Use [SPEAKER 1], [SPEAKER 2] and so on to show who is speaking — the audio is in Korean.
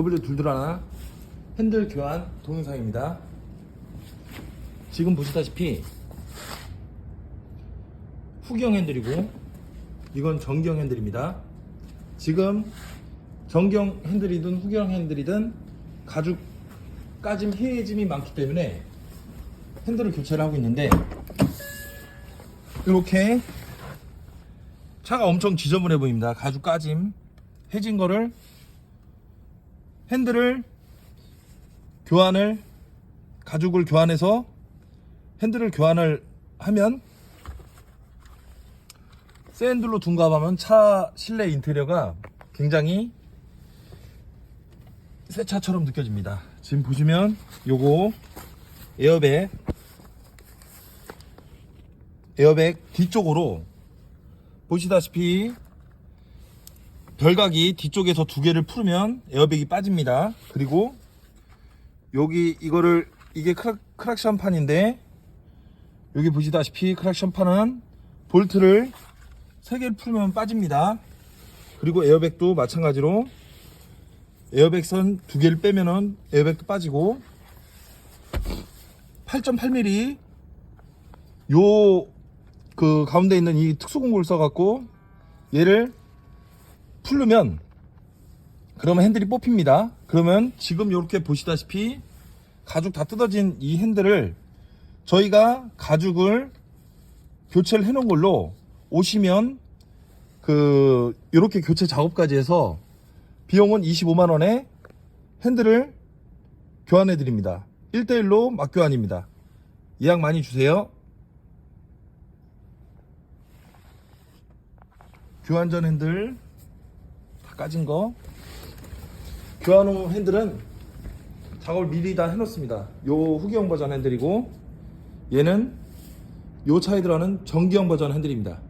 [SPEAKER 1] W221 핸들 교환 동영상입니다. 지금 보시다시피 후경 핸들이고 이건 정경 핸들입니다. 지금 정경 핸들이든 후경 핸들이든 가죽 까짐 해짐이 많기 때문에 핸들을 교체를 하고 있는데 이렇게 차가 엄청 지저분해 보입니다. 가죽 까짐 해진 거를 핸들을 교환을 가죽을 교환해서 핸들을 교환을 하면 새 핸들로 둔갑하면 차 실내 인테리어가 굉장히 새 차처럼 느껴집니다. 지금 보시면 요거 에어백 에어백 뒤쪽으로 보시다시피 별각이 뒤쪽에서 두 개를 풀면 에어백이 빠집니다. 그리고 여기 이거를 이게 크락, 크락션 판인데 여기 보시다시피 크락션 판은 볼트를 세 개를 풀면 빠집니다. 그리고 에어백도 마찬가지로 에어백 선 두 개를 빼면은 에어백도 빠지고 8.8mm 요 그 가운데 있는 이 특수공구를 써갖고 얘를 풀르면 그러면 핸들이 뽑힙니다. 그러면 지금 이렇게 보시다시피 가죽 다 뜯어진 이 핸들을 저희가 가죽을 교체를 해놓은 걸로 오시면 그 이렇게 교체 작업까지 해서 비용은 25만 원에 핸들을 교환해 드립니다. 1대1로 맞교환입니다. 예약 많이 주세요. 교환 전 핸들 다 까진 거 교환 후 핸들은 작업을 미리 다 해놓습니다. 요 후기형 버전 핸들이고 얘는 요 차에 들어가는 정기형 버전 핸들입니다.